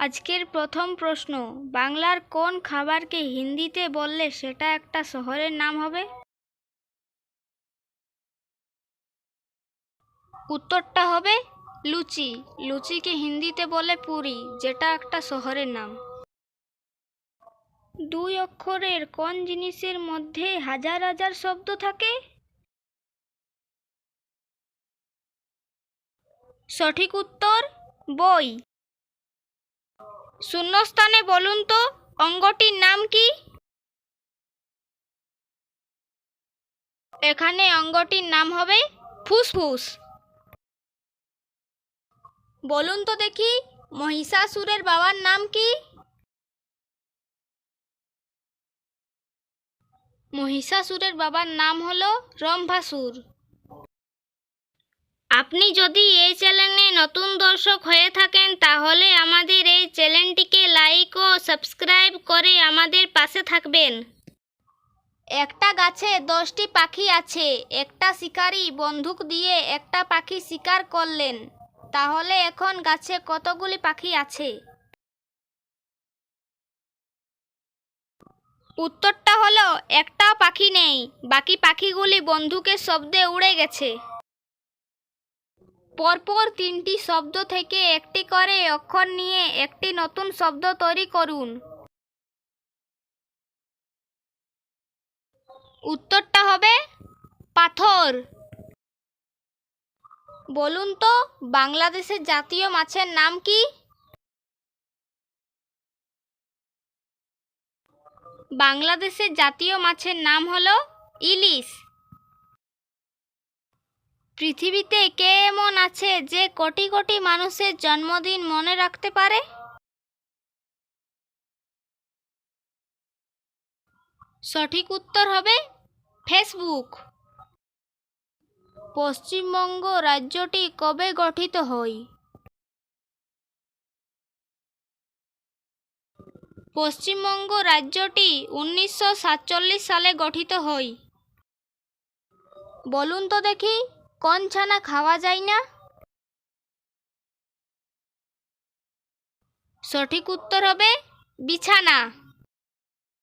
আজকের প্রথম প্রশ্ন, বাংলার কোন খাবারকে হিন্দিতে বললে সেটা একটা শহরের নাম হবে? উত্তরটা হবে লুচি। লুচিকে হিন্দিতে বলে পুরি, যেটা একটা শহরের নাম। দুই অক্ষরের কোন জিনিসের মধ্যে হাজার হাজার শব্দ থাকে? সঠিক উত্তর, বই। শূন্যস্থানে বলুন তো, অঙ্গটির নাম কি? এখানে অঙ্গটির নাম হবে ফুসফুস। বলুন তো দেখি, মহিষাসুরের বাবার নাম কি? মহিষাসুরের বাবার নাম হলো রম্ভাসুর। আপনি যদি এই চ্যানেলে নতুন দর্শক হয়ে থাকেন, তাহলে আমাদের এই চ্যানেলটিকে লাইক ও সাবস্ক্রাইব করে আমাদের পাশে থাকবেন। একটা গাছে দশটি পাখি আছে, একটা শিকারী বন্দুক দিয়ে একটা পাখি শিকার করলেন। তাহলে এখন গাছে কতগুলি পাখি আছে? উত্তরটা হলো, একটাও পাখি নেই। বাকি পাখিগুলি বন্দুকের শব্দে উড়ে গেছে। পরপর তিনটি শব্দ থেকে একটি করে অক্ষর নিয়ে একটি নতুন শব্দ তৈরি করুন। উত্তরটা হবে পাথর। বলুন তো, বাংলাদেশের জাতীয় মাছের নাম কি? বাংলাদেশের জাতীয় মাছের নাম হলো ইলিশ। পৃথিবীতে কে এমন আছে যে কোটি কোটি মানুষের জন্মদিন মনে রাখতে পারে? সঠিক উত্তর হবে ফেসবুক। পশ্চিমবঙ্গ রাজ্যটি কবে গঠিত হয়? পশ্চিমবঙ্গ রাজ্যটি উনিশশো সাতচল্লিশ সালে গঠিত হয়। বলুন তো দেখি। কোন ছানা খাওয়া যায় না? সঠিক উত্তর হবে বিছানা।